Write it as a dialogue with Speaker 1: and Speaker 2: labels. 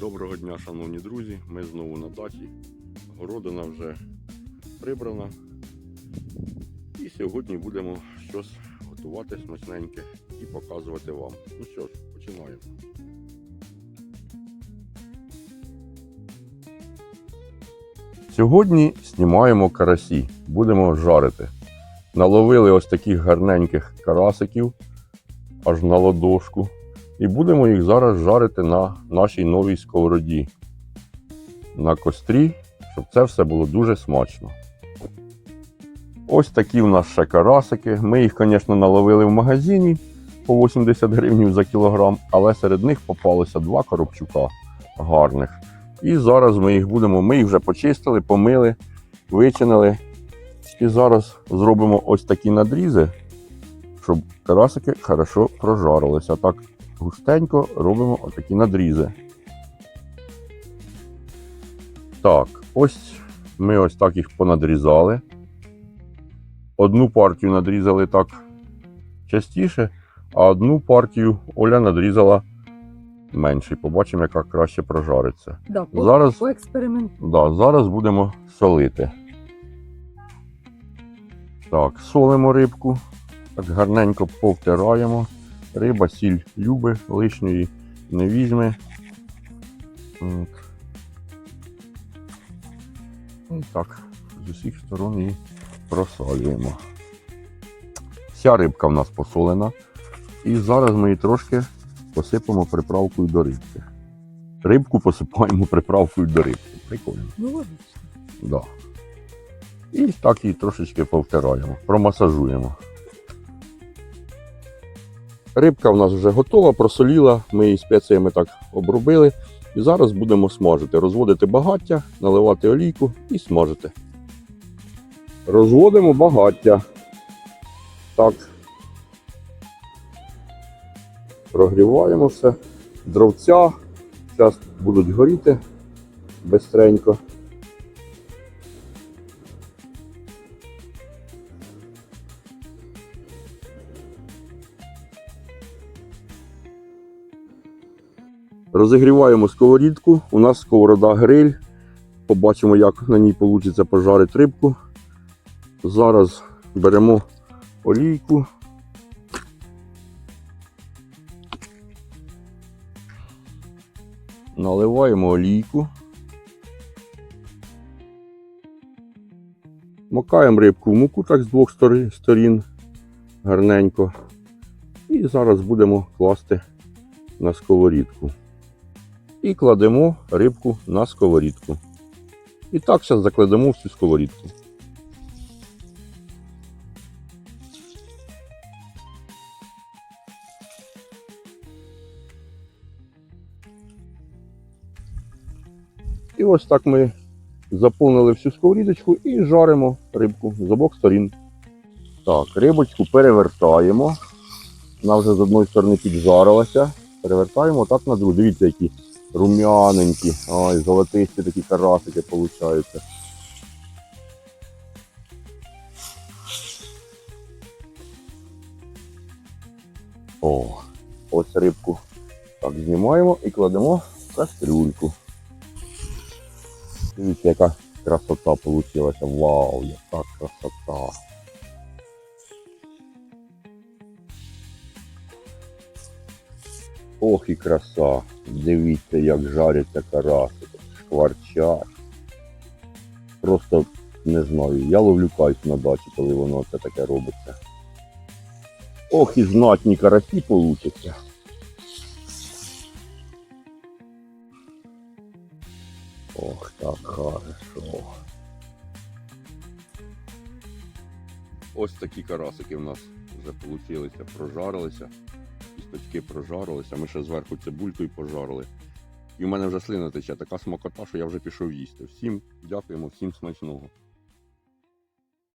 Speaker 1: Доброго дня, шановні друзі. Ми знову на даті. Городина вже прибрана. І сьогодні будемо щось готувати смачненьке і показувати вам. Ну що ж, починаємо. Сьогодні знімаємо карасі, будемо жарити. Наловили ось таких гарненьких карасиків аж на ладошку. І будемо їх зараз жарити на нашій новій сковороді на кострі, щоб це все було дуже смачно. Ось такі в нас ще карасики. Ми їх, звісно, наловили в магазині по 80 гривень за кілограм, але серед них попалося два коробчука гарних. І зараз ми їх будемо, ми їх вже почистили, помили, вичинили. І зараз зробимо ось такі надрізи, щоб карасики хорошо прожарилися. Так густенько робимо отакі надрізи. Так, ось ми ось так їх понадрізали. Одну партію надрізали так частіше, а одну партію Оля надрізала менше. Побачимо, яка краще прожариться.
Speaker 2: Да, по,
Speaker 1: Зараз, да, зараз будемо солити. Так, солимо рибку. Так гарненько повтираємо. Риба, сіль люби, лишньої не візьме. От. І так, з усіх сторон її просолюємо. Вся рибка в нас посолена. І зараз ми її трошки посипемо приправкою до рибки. Рибку посипаємо приправкою до рибки. Прикольно.
Speaker 2: Ну, логічно.
Speaker 1: Да. І так її трошечки повтираємо, промасажуємо. Рибка в нас вже готова, просоліла, ми її спеціями так обробили. І зараз будемо смажити. Розводити багаття, наливати олійку і смажити. Розводимо багаття. Так. Прогріваємо все. Дровця. Зараз будуть горіти бистренько. Розігріваємо сковорідку. У нас сковорода гриль. Побачимо, як на ній вийде пожарити рибку. Зараз беремо олійку. Наливаємо олійку. Макаємо рибку в муку так з двох сторін гарненько. І зараз будемо класти на сковорідку. І кладемо рибку на сковорідку. І так зараз закладемо всю сковорідку. І ось так ми заповнили всю сковорідочку і жаримо рибку з обох сторін. Так, рибочку перевертаємо. Вона вже з одної сторони піджарилася. Перевертаємо так на другу. Дивіться, які рум'яненькі. Ой, золотисті такі карасики получаються. О, ось рибку так знімаємо і кладемо в кастрюльку. Дивіться, яка красота вийшла. Вау, яка красота. Ох і краса. Дивіться, як жаряться карасики, шкварчать. Просто не знаю. Я ловлю кайф на дачі, коли воно це таке робиться. Ох і знатні карасі получаться. Ох, так хорошо. Ось такі карасики в нас вже получилися, прожарилися кісточки прожарилися, ми ще зверху цибулькою пожарили. І в мене вже слина тече така смакота, що я вже пішов їсти. Всім дякуємо, всім смачного.